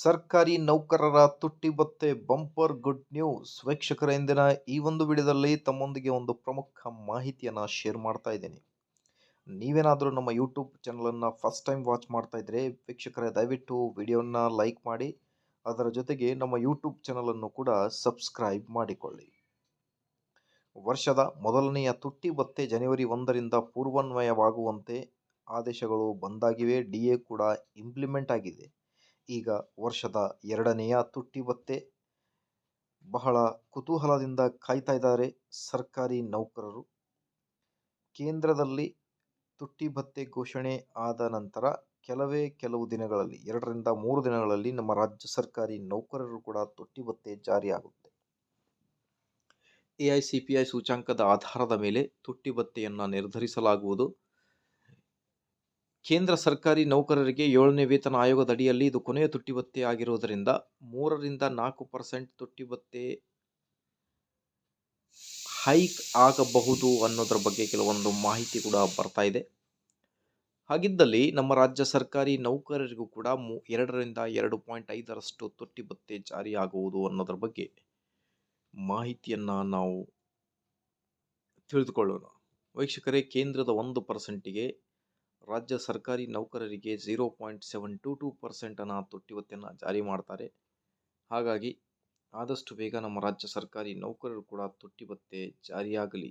ಸರ್ಕಾರಿ ನೌಕರರ ತುಟ್ಟಿ ಭತ್ಯೆ ಬಂಪರ್ ಗುಡ್ ನ್ಯೂಸ್. ವೀಕ್ಷಕರ ಇಂದಿನ ಈ ಒಂದು ವಿಡಿಯೋದಲ್ಲಿ ತಮ್ಮೊಂದಿಗೆ ಒಂದು ಪ್ರಮುಖ ಮಾಹಿತಿಯನ್ನು ಶೇರ್ ಮಾಡ್ತಾ ಇದ್ದೀನಿ. ನೀವೇನಾದರೂ ನಮ್ಮ ಯೂಟ್ಯೂಬ್ ಚಾನಲನ್ನು ಫಸ್ಟ್ ಟೈಮ್ ವಾಚ್ ಮಾಡ್ತಾ ಇದ್ದರೆ ವೀಕ್ಷಕರೇ, ದಯವಿಟ್ಟು ವಿಡಿಯೋನ ಲೈಕ್ ಮಾಡಿ, ಅದರ ಜೊತೆಗೆ ನಮ್ಮ ಯೂಟ್ಯೂಬ್ ಚಾನಲನ್ನು ಕೂಡ ಸಬ್ಸ್ಕ್ರೈಬ್ ಮಾಡಿಕೊಳ್ಳಿ. ವರ್ಷದ ಮೊದಲನೆಯ ತುಟ್ಟಿ ಭತ್ಯೆ ಜನವರಿ ಒಂದರಿಂದ ಪೂರ್ವಾನ್ವಯವಾಗುವಂತೆ ಆದೇಶಗಳು ಬಂದಾಗಿವೆ. ಡಿ ಎ ಕೂಡ ಇಂಪ್ಲಿಮೆಂಟ್ ಆಗಿದೆ. ಈಗ ವರ್ಷದ ಎರಡನೆಯ ತುಟ್ಟಿ ಭತ್ತೆ ಬಹಳ ಕುತೂಹಲದಿಂದ ಕಾಯ್ತಾ ಇದ್ದಾರೆ ಸರ್ಕಾರಿ ನೌಕರರು. ಕೇಂದ್ರದಲ್ಲಿ ತುಟ್ಟಿ ಭತ್ತೆ ಘೋಷಣೆ ಆದ ನಂತರ ಕೆಲವೇ ಕೆಲವು ದಿನಗಳಲ್ಲಿ, ಎರಡರಿಂದ ಮೂರು ದಿನಗಳಲ್ಲಿ ನಮ್ಮ ರಾಜ್ಯ ಸರ್ಕಾರಿ ನೌಕರರು ಕೂಡ ತುಟ್ಟಿ ಭತ್ತೆ ಜಾರಿಯಾಗುತ್ತೆ. A I C P I ಸೂಚಾಂಕದ ಆಧಾರದ ಮೇಲೆ ತುಟ್ಟಿ ಭತ್ತೆಯನ್ನು ನಿರ್ಧರಿಸಲಾಗುವುದು. ಕೇಂದ್ರ ಸರ್ಕಾರಿ ನೌಕರರಿಗೆ ಏಳನೇ ವೇತನ ಆಯೋಗದ ಅಡಿಯಲ್ಲಿ ಇದು ಕೊನೆಯ ತುಟ್ಟಿ ಭತ್ಯೆ ಆಗಿರುವುದರಿಂದ ಮೂರರಿಂದ ನಾಲ್ಕು ಪರ್ಸೆಂಟ್ ತುಟ್ಟಿ ಭತ್ಯೆ ಹೈಕ್ ಆಗಬಹುದು ಅನ್ನೋದ್ರ ಬಗ್ಗೆ ಕೆಲವೊಂದು ಮಾಹಿತಿ ಕೂಡ ಬರ್ತಾ ಇದೆ. ಹಾಗಿದ್ದಲ್ಲಿ ನಮ್ಮ ರಾಜ್ಯ ಸರ್ಕಾರಿ ನೌಕರರಿಗೂ ಕೂಡ ಮೂ ಎರಡರಿಂದ ಎರಡು ಪಾಯಿಂಟ್ ಐದರಷ್ಟು ತೊಟ್ಟಿ ಭತ್ತೆ ಜಾರಿಯಾಗುವುದು ಅನ್ನೋದ್ರ ಬಗ್ಗೆ ಮಾಹಿತಿಯನ್ನು ನಾವು ತಿಳಿದುಕೊಳ್ಳೋಣ. ವೀಕ್ಷಕರೇ, ಕೇಂದ್ರದ ಒಂದು ಪರ್ಸೆಂಟಿಗೆ ರಾಜ್ಯ ಸರ್ಕಾರಿ ನೌಕರರಿಗೆ zero point seven two two ಭತ್ಯೆಯನ್ನು ಜಾರಿ ಮಾಡ್ತಾರೆ. ಹಾಗಾಗಿ ಆದಷ್ಟು ಬೇಗ ನಮ್ಮ ರಾಜ್ಯ ಸರ್ಕಾರಿ ನೌಕರರು ಕೂಡ ತುಟ್ಟಿ ಭತ್ಯೆ ಜಾರಿಯಾಗಲಿ.